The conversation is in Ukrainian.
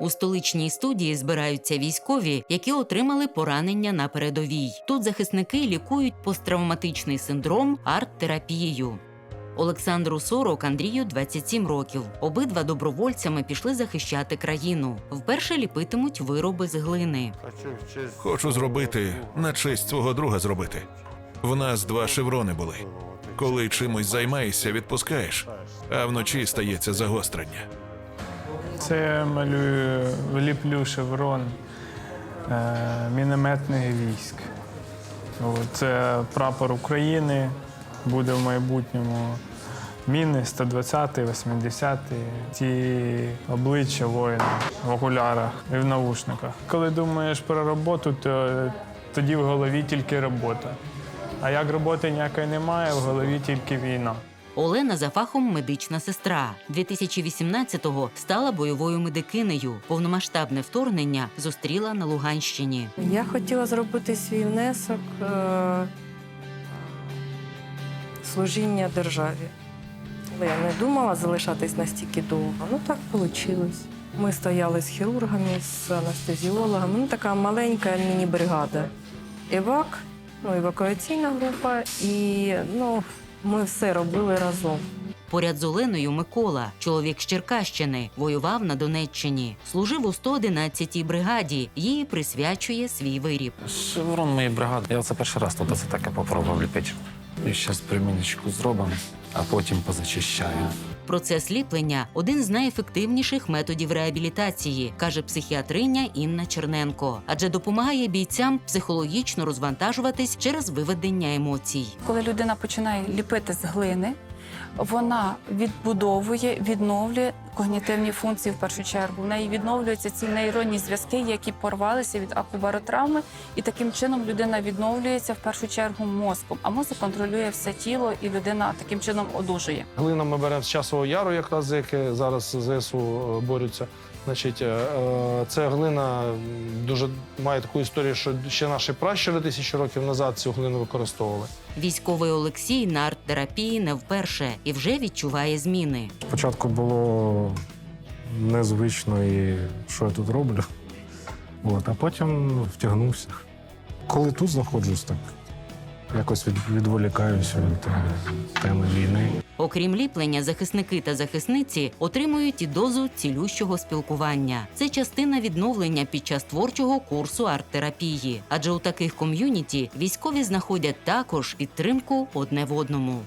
У столичній студії збираються військові, які отримали поранення на передовій. Тут захисники лікують посттравматичний синдром арт-терапією. Олександру 40, Андрію 27 років. Обидва добровольцями пішли захищати країну. Вперше ліпитимуть вироби з глини. Хочу зробити на честь свого друга зробити. В нас два шеврони були. Коли чимось займаєшся, відпускаєш, а вночі стається загострення. Це малюю, ліплю шеврон е, мінометних військ. Це прапор України, буде в майбутньому. Міни 120, 80, ті обличчя воїна в окулярах і в наушниках. Коли думаєш про роботу, то тоді в голові тільки робота. А як роботи ніякої немає, в голові тільки війна. Олена за фахом медична сестра. 2018-го стала бойовою медикинею. Повномасштабне вторгнення зустріла на Луганщині. Я хотіла зробити свій внесок е, служіння державі. Але я не думала залишатись настільки довго. Ну так вийшло. Ми стояли з хірургами, з анестезіологами. Ну, така маленька міні-бригада. Евак, ну, евакуаційна група, і ну, ми все робили разом. Поряд з Оленою Микола, чоловік з Черкащини, воював на Донеччині. Служив у 111-й бригаді. Її присвячує свій виріб. Шеврон моєї бригади. Я це перший раз тут це таке попробував ліпити. І зараз приміночку зробимо, а потім позачищаю. Процес ліплення один з найефективніших методів реабілітації, каже психіатриня Інна Черненко, адже допомагає бійцям психологічно розвантажуватись через виведення емоцій. Коли людина починає ліпити з глини, вона відбудовує, відновлює когнітивні функції в першу чергу. В неї відновлюються ці нейронні зв'язки, які порвалися від акубаротравми, і таким чином людина відновлюється в першу чергу мозком. А мозок контролює все тіло, і людина таким чином одужує. Глину ми беремо з часового яру, якраз яке зараз ЗСУ е, борються. Значить, е, е, ця глина дуже має таку історію, що ще наші пращури тисячі років назад цю глину використовували. Військовий Олексій на арт-терапії не вперше і вже відчуває зміни. Спочатку було незвично і що я тут роблю. От, а потім втягнувся. Коли тут знаходжусь, так якось від, відволікаюся від е, теми війни. Окрім ліплення, захисники та захисниці отримують і дозу цілющого спілкування. Це частина відновлення під час творчого курсу арт-терапії. Адже у таких ком'юніті військові знаходять також підтримку одне в одному.